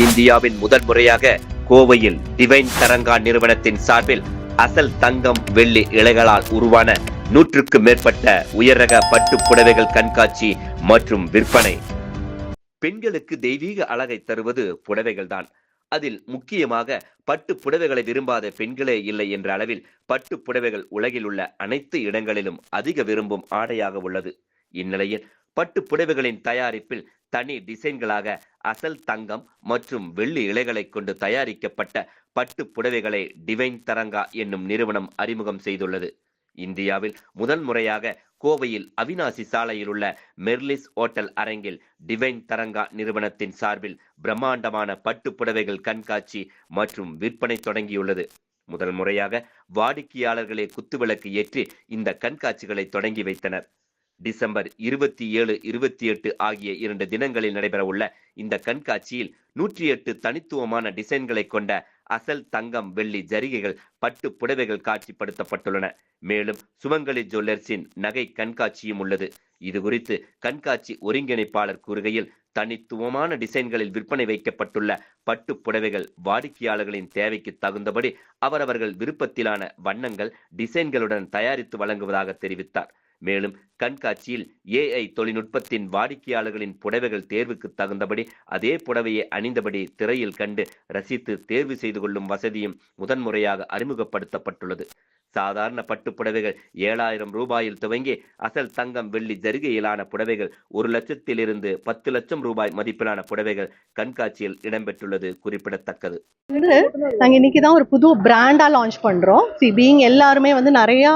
இந்தியாவின் முதல் முறையாக கோவையில் டிவைன் தரங்கா நிறுவனத்தின் சார்பில் அசல் தங்கம் வெள்ளி இலைகளால் உருவான நூற்றுக்கு மேற்பட்ட உயர்ரக பட்டு புடவைகள் கண்காட்சி மற்றும் விற்பனை. பெண்களுக்கு தெய்வீக அழகை தருவது புடவைகள்தான் அதில் முக்கியமாக பட்டு புடவைகளை விரும்பாத பெண்களே இல்லை என்ற அளவில் பட்டு புடவைகள் உலகில் உள்ள அனைத்து இடங்களிலும் அதிக விரும்பும் ஆடையாக உள்ளது. இந்நிலையில் பட்டு புடவைகளின் தயாரிப்பில் தனி டிசைன்களாக அசல் தங்கம் மற்றும் வெள்ளி இலைகளை கொண்டு தயாரிக்கப்பட்ட பட்டு புடவைகளை டிவைன் தரங்கா என்னும் நிறுவனம் அறிமுகம் செய்துள்ளது. இந்தியாவில் முதல் முறையாக கோவையில் அவினாசி சாலையில் உள்ள மெர்லிஸ் ஓட்டல் அரங்கில் டிவைன் தரங்கா நிறுவனத்தின் சார்பில் பிரம்மாண்டமான பட்டு புடவைகள் கண்காட்சி மற்றும் விற்பனை தொடங்கியுள்ளது. முதல் முறையாக வாடிக்கையாளர்களே குத்துவிளக்கு ஏற்றி இந்த கண்காட்சிகளை தொடங்கி வைத்தனர். டிசம்பர் இருபத்தி ஏழு இருபத்தி எட்டு ஆகிய இரண்டு தினங்களில் நடைபெறவுள்ள இந்த கண்காட்சியில் நூற்றி எட்டு தனித்துவமான டிசைன்களை கொண்ட அசல் தங்கம் வெள்ளி ஜரிகைகள் பட்டு புடவைகள் காட்சிப்படுத்தப்பட்டுள்ளன. மேலும் சுமங்கலி ஜுவல்லர்ஸின் நகை கண்காட்சியும் உள்ளது. இது குறித்து கண்காட்சி ஒருங்கிணைப்பாளர் கூறுகையில் தனித்துவமான டிசைன்களில் விற்பனை வைக்கப்பட்டுள்ள பட்டு புடவைகள் வாடிக்கையாளர்களின் தேவைக்கு தகுந்தபடி அவரவர்கள் விருப்பத்திலான வண்ணங்கள் டிசைன்களுடன் தயாரித்து வழங்குவதாக தெரிவித்தார். மேலும் கண்காட்சியில் ஏஐ தொழில்நுட்பத்தின் வாடிக்கையாளர்களின் புடவைகள் தேர்வுக்கு தகுந்தபடி அதே புடவையை அணிந்தபடி திரையில் கண்டு ரசித்து தேர்வு செய்து கொள்ளும் வசதியும் முதன்முறையாக அறிமுகப்படுத்தப்பட்டுள்ளது. சாதாரண பட்டு புடவைகள் ஏழாயிரம் ரூபாயில் துவங்கி அசல் தங்கம் வெள்ளி ஜரிகையிலான புடவைகள் ஒரு லட்சத்திலிருந்து பத்து லட்சம் ரூபாய் மதிப்பிலான புடவைகள் கண்காட்சியில் இடம்பெற்றுள்ளது குறிப்பிடத்தக்கது. நாங்கள் இன்னைக்கு தான் ஒரு புது பிராண்டா லான்ச் பண்றோம். சி பீங் எல்லாருமே வந்து நிறையா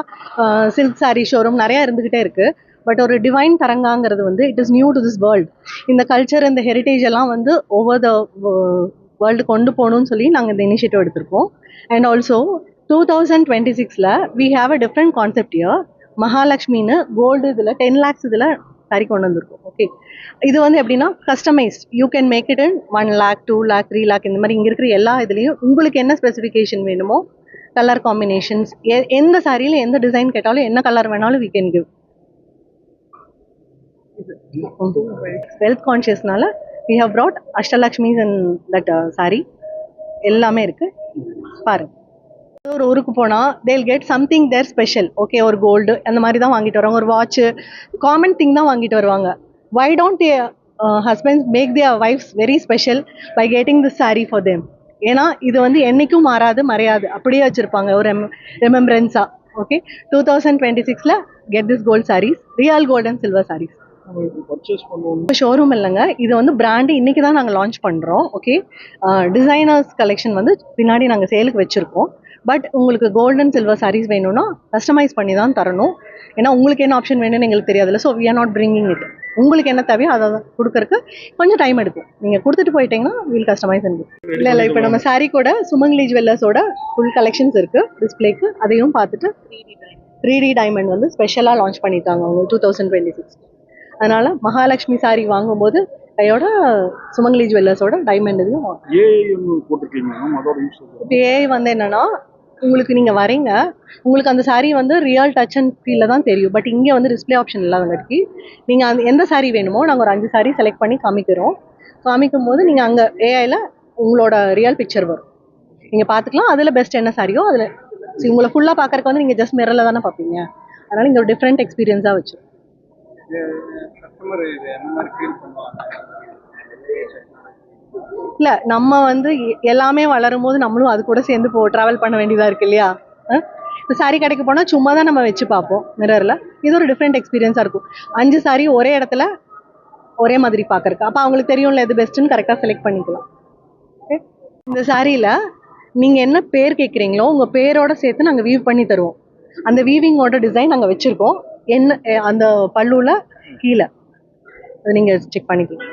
சில்க் சாரி ஷோரூம் நிறைய இருந்துகிட்டே இருக்கு. பட் ஒரு டிவைன் தரங்காங்கிறது வந்து it is new to this world இந்த கல்ச்சர் இந்த ஹெரிட்டேஜ் எல்லாம் வந்து ஒவ்வொரு த வேர்ல்டு கொண்டு போகணும்னு சொல்லி நாங்கள் இந்த இனிஷியேட்டிவ் எடுத்திருக்கோம். And also do thousand twenty சிக்ஸில் we have a different concept year மகாலட்சுமின்னு gold இதில் டென் லேக்ஸ் இதில் சாரி கொண்டு வந்திருக்கோம். ஓகே இது வந்து எப்படின்னா customised you can make it in one lakh two lakh three lakh இந்த மாதிரி இங்கே இருக்கிற எல்லா இதுலேயும் உங்களுக்கு என்ன ஸ்பெசிஃபிகேஷன் வேணுமோ கலர் காம்பினேஷன்ஸ் எந்த சாரியில் எந்த டிசைன் கேட்டாலும் என்ன கலர் வேணாலும் we can give wealth கான்ஷியஸ்னால we have brought Ashtalakshmis and that sari எல்லாமே இருக்கு. பாருங்கள் ஒரு ஊருக்கு போனால் they'll get something there special okay ஒரு கோல்டு அந்த மாதிரி தான் வாங்கிட்டு வருவாங்க. ஒரு வாட்ச்சு காமன் திங் தான் வாங்கிட்டு வருவாங்க. Why don't husbands make their wives very special by getting this saree for them ஏன்னா இது வந்து என்னைக்கும் மாறாது மறையாது. அப்படியே வச்சுருப்பாங்க ஒரு ரெமெம்பரன்ஸாக ஓகே டூ தௌசண்ட் டுவெண்ட்டி சிக்ஸில் get this gold sarees. Real gold and silver பண்ணுவோம் ஷோரூம் இல்லைங்க. இது வந்து பிராண்டு இன்னைக்கு தான் நாங்கள் லான்ச் பண்ணுறோம் ஓகே டிசைனர்ஸ் கலெக்ஷன் வந்து பின்னாடி நாங்கள் சேலுக்கு வச்சுருக்கோம். பட் உங்களுக்கு கோல்டன் சில்வர் sarees வேணும்னா கஸ்டமைஸ் பண்ணி தான் தரணும். ஏன்னா உங்களுக்கு என்ன ஆப்ஷன் வேணும்னு எங்களுக்கு தெரியாதுல்ல so we are not bringing it உங்களுக்கு என்ன தேவையோ அதை கொடுக்கறக்கு கொஞ்சம் டைம் எடுக்கும். நீங்கள் கொடுத்துட்டு போயிட்டீங்கன்னா வில் கஸ்டமைஸ் இல்லை இல்லை இப்போ நம்ம saree கூட சுமங்கலி ஜுவல்லர்ஸோட ஃபுல் கலெக்ஷன்ஸ் இருக்குது டிஸ்பிளேக்கு அதையும் பார்த்துட்டு த்ரீ டி டைமண்ட் வந்து ஸ்பெஷலாக லான்ச் பண்ணியிருக்காங்க அவங்க டூ தௌசண்ட் டுவெண்ட்டி சிக்ஸ் அதனால மகாலட்சுமி saree வாங்கும்போது கையோட சுமங்கலி ஜுவல்லர்ஸோட டைமண்ட் போட்டிருக்கீங்க இப்போ ஏஐ வந்து என்னன்னா உங்களுக்கு நீங்கள் வரீங்க உங்களுக்கு அந்த சாரீ வந்து ரியல் டச் அண்ட் ஃபீலில் தான் தெரியும். பட் இங்கே வந்து டிஸ்ப்ளே ஆப்ஷன் இல்லாதங்காட்டி நீங்கள் அந்த எந்த சாரீ வேணுமோ நாங்கள் ஒரு அஞ்சு சாரீ செலக்ட் பண்ணி காமிக்கிறோம். காமிக்கும் போது நீங்கள் அங்கே ஏஐயில் உங்களோட ரியல் பிக்சர் வரும். நீங்கள் பார்த்துக்கலாம் அதில் பெஸ்ட் என்ன சாரியோ அதில் ஸோ உங்களை ஃபுல்லாக பார்க்கறதுக்கு வந்து நீங்கள் ஜஸ்ட் மிரரில் தானே பார்ப்பீங்க. அதனால் இங்க ஒரு டிஃப்ரெண்ட் எக்ஸ்பீரியன்ஸாக வச்சு கஸ்டமர் இது என்ன மாதிரி ஃபீல் பண்ணுவாங்க இல்லை நம்ம வந்து எ- எல்லாமே வளரும் போது நம்மளும் அது கூட சேர்ந்து போ ட்ராவல் பண்ண வேண்டியதாக இருக்கு இல்லையா? இப்போ சாரி கடைக்கு போனால் சும்மா தான் நம்ம வச்சு பார்ப்போம் மிரரில் இது ஒரு டிஃப்ரெண்ட் எக்ஸ்பீரியன்ஸாக இருக்கும். அஞ்சு சாரி ஒரே இடத்துல ஒரே மாதிரி பார்க்கறக்கு அப்போ அவங்களுக்கு தெரியும்ல எது பெஸ்ட்டுன்னு கரெக்டாக செலக்ட் பண்ணிக்கலாம். ஓகே இந்த சாரியில் நீங்கள் என்ன பேர் கேட்குறீங்களோ உங்கள் பேரோட சேர்த்து நாங்கள் வீவ் பண்ணி தருவோம். அந்த வீவிங்கோட டிசைன் நாங்கள் வச்சுருக்கோம். என்ன அந்த பல்லுவில் கீழே. அதை நீங்கள் செக் பண்ணிக்கலாம்.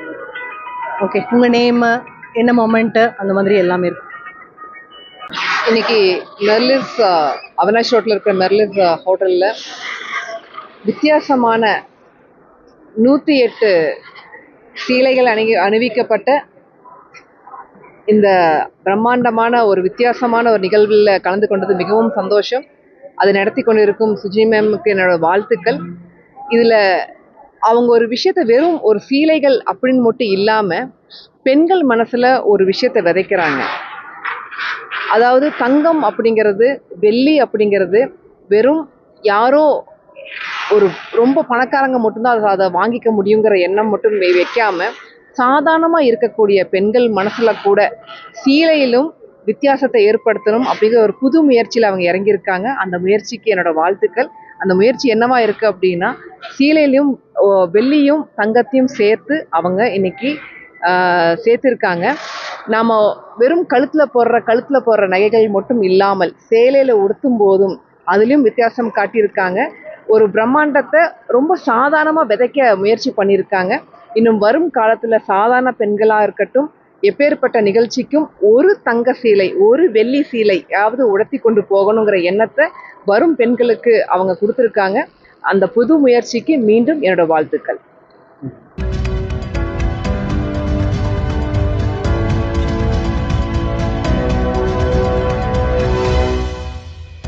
ஓகே உங்கள் நேமு என்ன மொமெண்ட்டு அந்த மாதிரி எல்லாமே இருக்கும். இன்னைக்கு மெர்லிஸ் அவினாஷ் ரோட்டில் இருக்கிற மெர்லிஸ் ஹோட்டலில் வித்தியாசமான நூற்றி எட்டு சீலைகள் அணி அணிவிக்கப்பட்ட இந்த பிரம்மாண்டமான ஒரு வித்தியாசமான ஒரு நிகழ்வில் கலந்து கொண்டது மிகவும் சந்தோஷம். அதை நடத்தி கொண்டிருக்கும் சுஜி மேமுக்கு என்னோட வாழ்த்துக்கள். இதில் அவங்க ஒரு விஷயத்த வெறும் ஒரு சீலைகள் அப்படின்னு மட்டும் இல்லாமல் பெண்கள் மனசில் ஒரு விஷயத்த விதைக்கிறாங்க. அதாவது தங்கம் அப்படிங்கிறது வெள்ளி அப்படிங்கிறது வெறும் யாரோ ஒரு ரொம்ப பணக்காரங்க மட்டும்தான் அதை அதை வாங்கிக்க முடியுங்கிற எண்ணம் மட்டும் வைக்காம சாதாரணமாக இருக்கக்கூடிய பெண்கள் மனசில் கூட சீலையிலும் வித்தியாசத்தை ஏற்படுத்தணும் அப்படிங்கிற ஒரு புது முயற்சியில் அவங்க இறங்கியிருக்காங்க. அந்த முயற்சிக்கு என்னோட வாழ்த்துக்கள். அந்த முயற்சி என்னவா இருக்கு அப்படின்னா சீலையிலையும் வெள்ளியும் தங்கத்தையும் சேர்த்து அவங்க இன்னைக்கு சேர்த்துருக்காங்க. நாம் வெறும் கழுத்தில் போடுற கழுத்தில் போடுற நகைகள் மட்டும் இல்லாமல் சேலையில் உடுத்தும் போதும் அதுலேயும் வித்தியாசம் காட்டியிருக்காங்க. ஒரு பிரம்மாண்டத்தை ரொம்ப சாதாரணமாக விதைக்க முயற்சி பண்ணியிருக்காங்க. இன்னும் வரும் காலத்தில் சாதாரண பெண்களாக இருக்கட்டும் எப்பேற்பட்ட நிகழ்ச்சிக்கும் ஒரு தங்க சீலை ஒரு வெள்ளி சீலையாவது உடத்தி கொண்டு போகணுங்கிற எண்ணத்தை வரும் பெண்களுக்கு அவங்க கொடுத்துருக்காங்க. அந்த புது முயற்சிக்கு மீண்டும் என்னோட வாழ்த்துக்கள்.